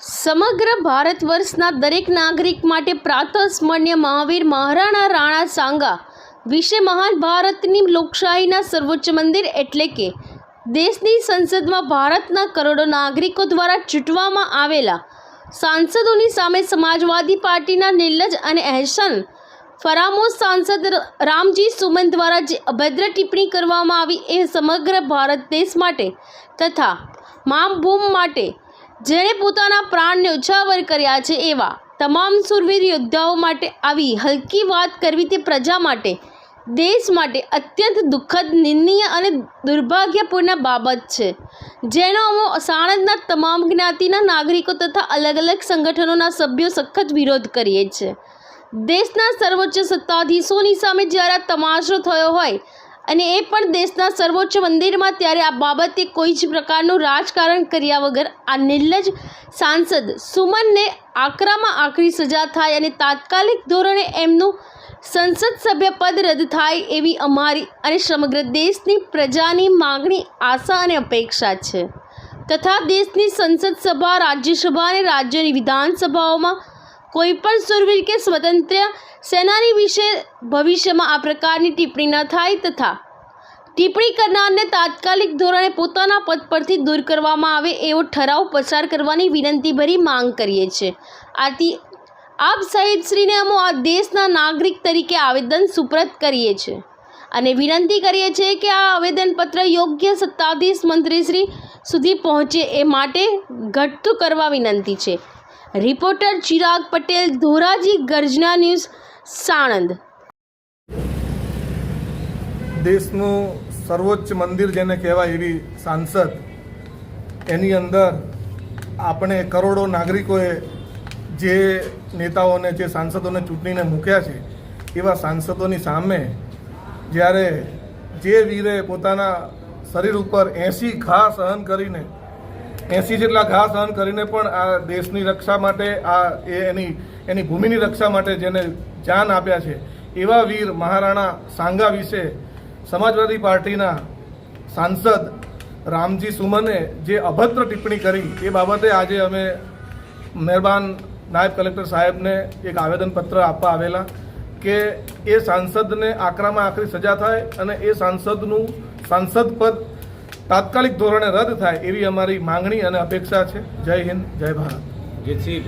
સમગ્ર ભારત વર્ષના દરેક નાગરિક માટે પ્રાતઃસ્મરણીય મહાવીર મહારાણા રાણા સાંગા વિશે મહાન ભારતની લોકશાહીના સર્વોચ્ચ મંદિર એટલે કે દેશની સંસદમાં ભારતના કરોડો નાગરિકો દ્વારા ચૂંટવામાં આવેલા સાંસદોની સામે સમાજવાદી પાર્ટીના નિર્લજ અને એહસાન ફરામોશ સાંસદ રામજી સુમન દ્વારા જે અભદ્ર ટિપ્પણી કરવામાં આવી એ સમગ્ર ભારત દેશ માટે તથા મામભૂમ માટે જેણે પોતાના પ્રાણને ઉછાવર કર્યા છે એવા તમામ સુરવીર યોદ્ધાઓ માટે આવી હલકી વાત કરવી તે પ્રજા માટે, દેશ માટે અત્યંત દુઃખદ, નિંદનીય અને દુર્ભાગ્યપૂર્ણ બાબત છે. જેનો અમે સાણંદના તમામ જ્ઞાતિના નાગરિકો તથા અલગ અલગ સંગઠનોના સભ્યો સખત વિરોધ કરીએ છીએ દેશના સર્વોચ્ચ સત્તાધીશોની સામે જ્યારે તમાશો થયો હોય અને એ પણ દેશના સર્વોચ્ચ મંદિરમાં ત્યારે આ બાબતે કોઈ જ પ્રકારનું રાજકારણ કર્યા વગર આ નિર્લજ સાંસદ સુમનને આકરામાં આકરી સજા થાય અને તાત્કાલિક ધોરણે એમનું સંસદ સભ્ય પદ રદ થાય એવી અમારી અને સમગ્ર દેશની પ્રજાની માગણી, આશા અને અપેક્ષા છે. તથા દેશની સંસદ સભા, રાજ્યસભા અને રાજ્યની વિધાનસભાઓમાં કોઈ પણ સુરવીર કે સ્વતંત્ર સેનાની વિશે ભવિષ્યમાં આ પ્રકારની ટિપ્પણી ન થાય તથા ટિપ્પણી કરનારને તાત્કાલિક ધોરણે પોતાના પદ પરથી દૂર કરવામાં આવે એવો ઠરાવ પસાર કરવાની વિનંતીભરી માંગ કરીએ છીએ. આથી આપ સાહેબશ્રીને અમે આ દેશના નાગરિક તરીકે આવેદન સુપ્રત કરીએ છીએ અને વિનંતી કરીએ છીએ કે આ આવેદનપત્ર યોગ્ય સત્તાધીશ મંત્રીશ્રી સુધી પહોંચે એ માટે ઘટતું કરવા વિનંતી છે. રિપોર્ટર ચિરાગ પટેલ, ધોરાજી ગર્જના ન્યૂઝ, સાણંદ. દેશનું સર્વોચ્ચ મંદિર જેને કહેવાય એવી સાંસદ, એની અંદર આપણે કરોડો નાગરિકોએ જે નેતાઓને, જે સાંસદોને ચૂંટણીને મૂક્યા છે, એવા સાંસદોની સામે જ્યારે જે વીરે પોતાના શરીર ઉપર એંસી ઘા સહન કરીને એંસી જેટલા ઘા સહન કરીને પણ આ દેશની રક્ષા માટે, આ એની એની ભૂમિની રક્ષા માટે જેને જાન આપ્યા છે, એવા વીર મહારાણા સાંગા વિશે સમાજવાદી પાર્ટીના સાંસદ રામજી સુમને જે અભદ્ર ટિપ્પણી કરી, એ બાબતે આજે અમે મહેરબાન નાયબ કલેક્ટર સાહેબને એક આવેદનપત્ર આપવા આવેલા કે એ સાંસદને આકરામાં આકરી સજા થાય અને એ સાંસદનું સાંસદ પદ તાત્કાલિક ધોરણે રદ થાય એવી અમારી માંગણી અને અપેક્ષા છે. જય હિન્દ, જય ભારત. જેથી